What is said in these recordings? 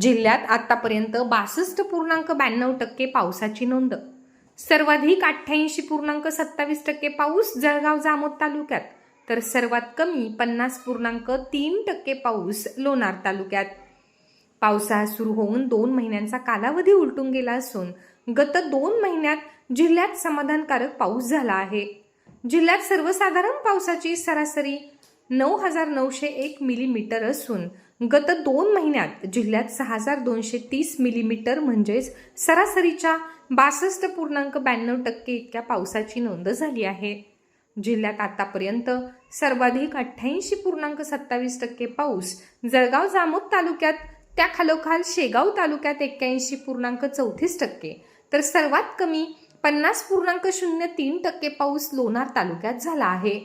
जिल्ह्यात आतापर्यंत बासष्ट पूर्णांक ब्याण्णव टक्के पावसाची नोंद. सर्वाधिक अठ्ठ्याऐंशी पूर्णांक सत्तावीस टक्के पाऊस जळगाव जामोद तालुक्यात. तर सर्वात कमी पन्नास पूर्णांक तीन टक्के पाऊस लोणार तालुक्यात. पावसाळा सुरू होऊन दोन महिन्यांचा कालावधी उलटून गेला असून गत दोन महिन्यात जिल्ह्यात समाधानकारक पाऊस झाला आहे. जिल्ह्यात सर्वसाधारण पावसाची सरासरी नऊ हजार नऊशे एक मिलीमीटर असून गत दोन महिन्यात जिल्ह्यात सहा हजार दोनशे तीस मिलीमीटर म्हणजेच सरासरीच्या बासष्ट पूर्णांक ब्याण्णव टक्के इतक्या पावसाची नोंद झाली आहे. जिल्ह्यात आतापर्यंत सर्वाधिक अठ्ठ्याऐंशी पूर्णांक सत्तावीस टक्के पाऊस जळगाव जामोद तालुक्यात त्या खालोखाल शेगाव तालुक्यात एक्क्याऐंशी पूर्णांक चौतीस टक्के तर सर्वात कमी पन्नास पूर्णांक शून्य तीन टक्के पाऊस लोणार तालुक्यात झाला आहे.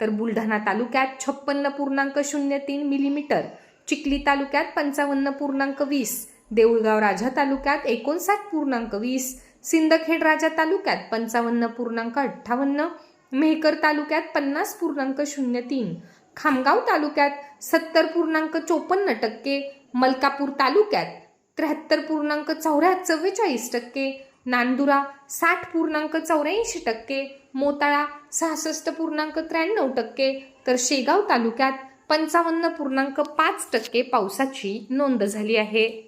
तर बुलढाणा तालुक्यात छप्पन्न पूर्णांक शून्य तीन मिलीमीटर चिखली तालुक्यात पंचावन्न पूर्णांक वीस देऊळगाव राजा तालुक्यात एकोणसाठ पूर्णांक वीस सिंदखेड राजा तालुक्यात पंचावन्न पूर्णांक अठ्ठावन्न मेहकर तालुक्यात पन्नास पूर्णांक शून्य तीन खामगाव तालुक्यात सत्तर पूर्णांक चोपन्न टक्के मलकापूर तालुक्यात त्र्याहत्तर पूर्णांक चौऱ्या चव्वेचाळीस टक्के नांदुरा साठ पूर्णांक चौऱ्याऐंशी टक्के मोताळा सहासष्ट पूर्णांक त्र्याण्णव टक्के तर शेगाव तालुक्यात पंचावन्न पूर्णांक पाच टक्के पावसाची नोंद झाली आहे.